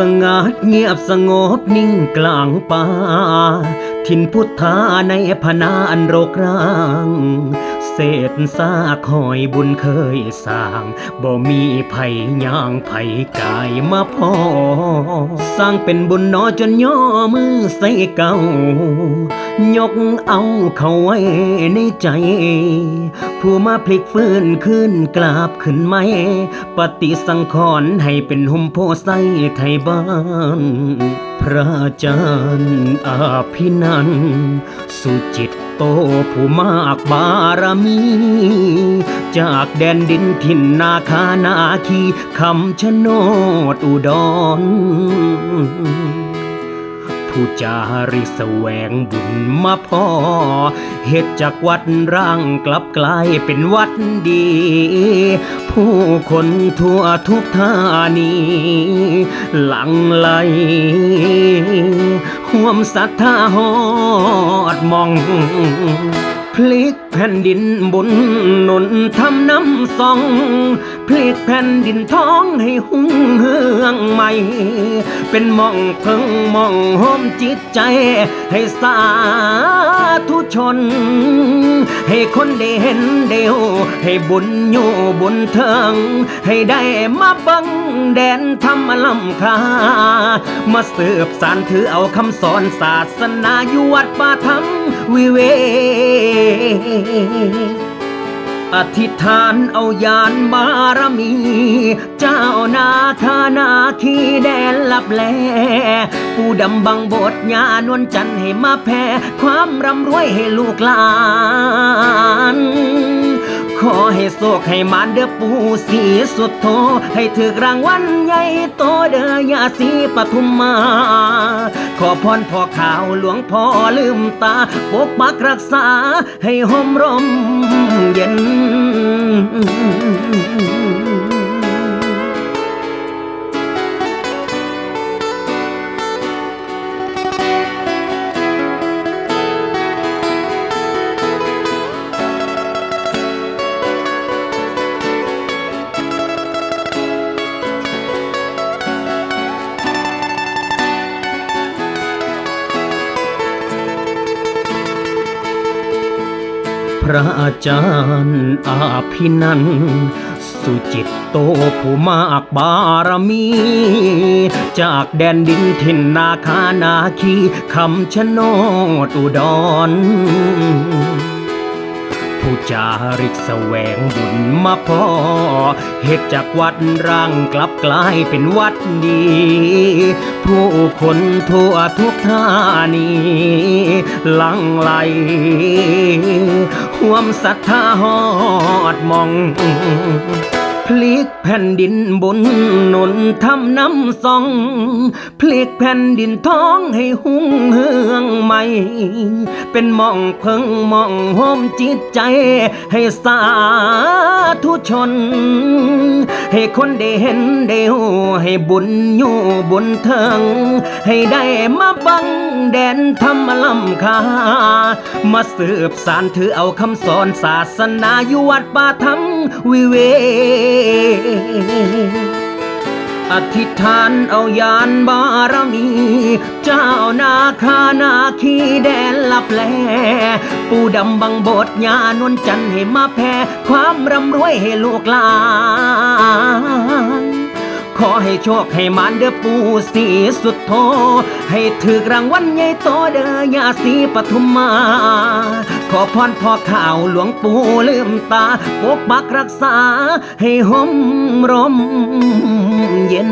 สงัดเงียบสงบนิ่งกลางป่าทินพุทธาในพนาอันโรกราง ศษซากหอยบุญเคยสร้าง บ่มีไผย่างไผกายมาพอ สร้างเป็นบุญนอจนย่อมือใส่เก่า ยกเอาเขาไว้ในใจ ผู้มาพลิกฟื้นขึ้นกราบขึ้นไหม ปฏิสังขรณ์ให้เป็นหุมโพไซไทยบ้านพระอาจารย์อาภินันสุจิต โตผู้มากบารมี จากแดนดินถิ่นนาคานาคีคำชะโนดอุดรผู้จาริสแสวงบุญมาพ่อเหตุจากวัดร่างกลับกลายเป็นวัดดีผู้คนทั่วทุกท่านีหลังไหลห่วมศรัทธาหอดมอง พลิกแผ่นดินบุญนุนทำน้ำซอง พลิกแผ่นดินท้องให้หุ่งเฮืองใหม่ เป็นมองเพิ่งมองโฮมจิตใจ ให้สาธุชน ให้คนได้เห็นเดียว ให้บุญอยู่บุญเทิงให้ได้มาบังแดนธรรมลำคา มาสืบสานถือเอาคำสอนศาสนาอยู่วัดป่าธรรมวิเวอธิษฐานเอายานบารมี เจ้านาคานาคีแดนลับแลผู้ดำบังบทญานวลจันทร์ให้มาแผ่ความร่ำรวยให้ลูกหลาน ขอให้โศกให้มานเด้อปู่สีสุดโท ให้ถึกรางวัลใหญ่โตเด้อยาสีปทุมมา ขอพรพ่อข่าวหลวงพ่อลืมตาปกปักรักษาให้ห่มร่มเย็น พระอาจารย์อาภินันสุจิตโตผู้มากบารมี จากแดนดินถิ่นนาคานาคีคำชะโนดอุดร ผู้จาริกแสวงบุญมาพ่อเหตุจากวัดร่างกลับกลายเป็นวัดดี ผู้คนทั่วทุกท่านีหลังไหลห่วมศรัทธาหอดมอง พลิกแผ่นดินบนนนทำน้ำซอง พลิกแผ่นดินท้องให้หุ่งเฮืองใหม่ เป็นมองเพิงมองโฮมจิตใจให้สาธุชน ให้คนได้เห็นเดียวให้บุญอยู่บุญเทิง ให้ได้มาบัง แดนธรรมลำคามาสืบสารถือเอาคำสอนศาสนาอยู่วัดป่าธรรมวิเวอธิษฐานเอายานบารมี เจ้านาคานาคีแดนลับแล ปู่ดำบังบทญานวลจันทร์ให้มาแผ่ความร่ำรวยให้ลูกหลาน ให้โชคให้มานเด้อปูสีสุดโท ให้ถือรางวัลใหญ่โตเด้อยาสีปทุมมา ขอพรพ่อข่าวหลวงปู่ลืมตาปกปักรักษาให้ห่มร่มเย็น